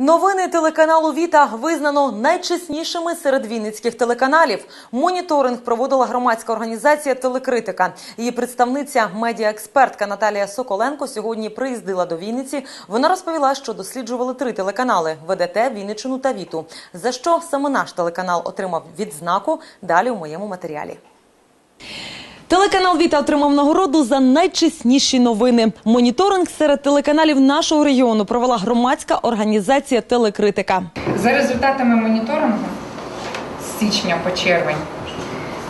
Новини телеканалу Віта визнано найчеснішими серед вінницьких телеканалів. Моніторинг проводила громадська організація Телекритика. Її представниця, медіаекспертка Наталія Соколенко, сьогодні приїздила до Вінниці. Вона розповіла, що досліджували три телеканали: ВДТ, Вінниччину та Віту. За що саме наш телеканал отримав відзнаку? Далі у моєму матеріалі. Телеканал Віта отримав нагороду за найчесніші новини. Моніторинг серед телеканалів нашого регіону провела громадська організація Телекритика. За результатами моніторингу з січня по червень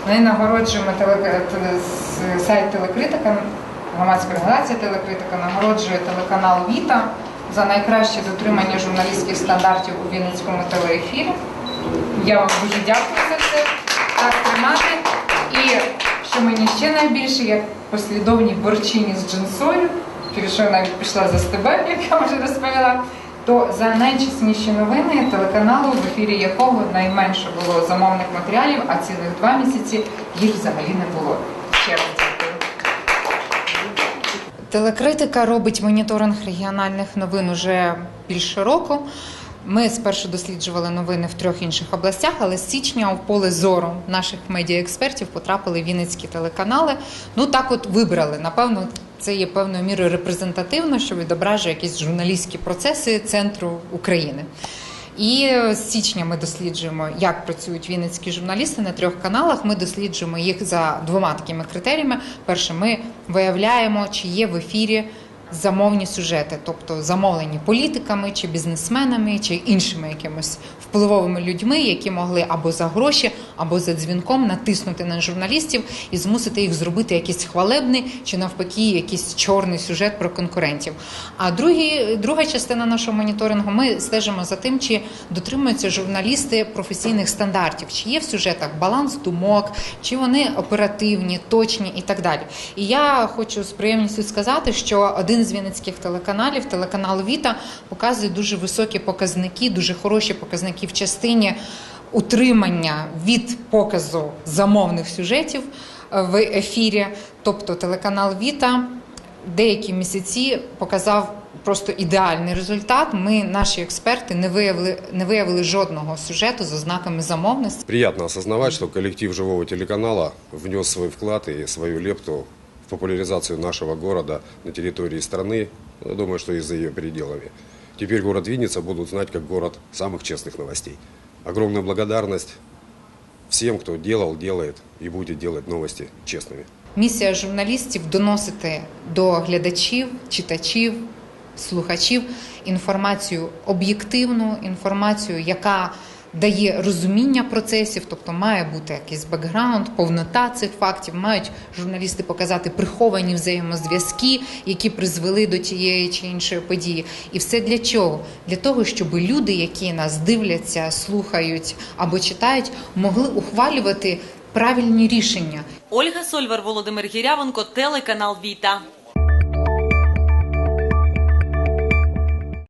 ми нагороджуємо теле, сайт телекритика, громадська організація телекритика нагороджує телеканал Віта за найкраще дотримання журналістських стандартів у Вінницькому телеефірі. Я вам дуже дякую за це. Так тримати. І що мені ще найбільше, як послідовній борчині з джинсою, через що навіть пішла за стебем, як я вже розповіла, то за найчесніші новини телеканалу, в ефірі якого найменше було замовних матеріалів, а цілих два місяці їх взагалі не було. Ще раз дякую. Телекритика робить моніторинг регіональних новин уже більше року. Ми спершу досліджували новини в трьох інших областях, але з січня в поле зору наших медіаекспертів потрапили вінницькі телеканали. Ну так от вибрали. Напевно, це є певною мірою репрезентативно, що відображує якісь журналістські процеси центру України. І з січня ми досліджуємо, як працюють вінницькі журналісти на трьох каналах. Ми досліджуємо їх за двома такими критеріями. Перше, ми виявляємо, чи є в ефірі замовні сюжети, тобто замовлені політиками чи бізнесменами, чи іншими якимось впливовими людьми, які могли або за гроші, або за дзвінком натиснути на журналістів і змусити їх зробити якийсь хвалебний чи навпаки якийсь чорний сюжет про конкурентів. А другі, друга частина нашого моніторингу ми стежимо за тим, чи дотримуються журналісти професійних стандартів, чи є в сюжетах баланс думок, чи вони оперативні, точні і так далі. І я хочу з приємністю сказати, що один з вінницьких телеканалів, телеканал Віта, показує дуже високі показники, дуже хороші показники в частині утримання від показу замовних сюжетів е, в ефірі. Тобто телеканал Віта деякі місяці показав просто ідеальний результат. Ми, наші експерти, не виявили, не виявили жодного сюжету з ознаками замовності. Приятно осознавать, что коллектив живого телеканала внес свой вклад и свою лепту популяризацию нашего города на территории страны, я думаю, что и за ее пределами. Теперь город Винница будут знать как город самых честных новостей. Огромная благодарность всем, кто делал, делает и будет делать новости честными. Місія журналістів доносити до глядачів, читачів, слухачів інформацію об'єктивну, інформацію, яка дає розуміння процесів, тобто має бути якийсь бекграунд, повнота цих фактів. Мають журналісти показати приховані взаємозв'язки, які призвели до тієї чи іншої події. І все для чого? Для того, щоб люди, які нас дивляться, слухають або читають, могли ухвалювати правильні рішення. Ольга Сольвар, Володимир Гірявенко, телеканал Віта.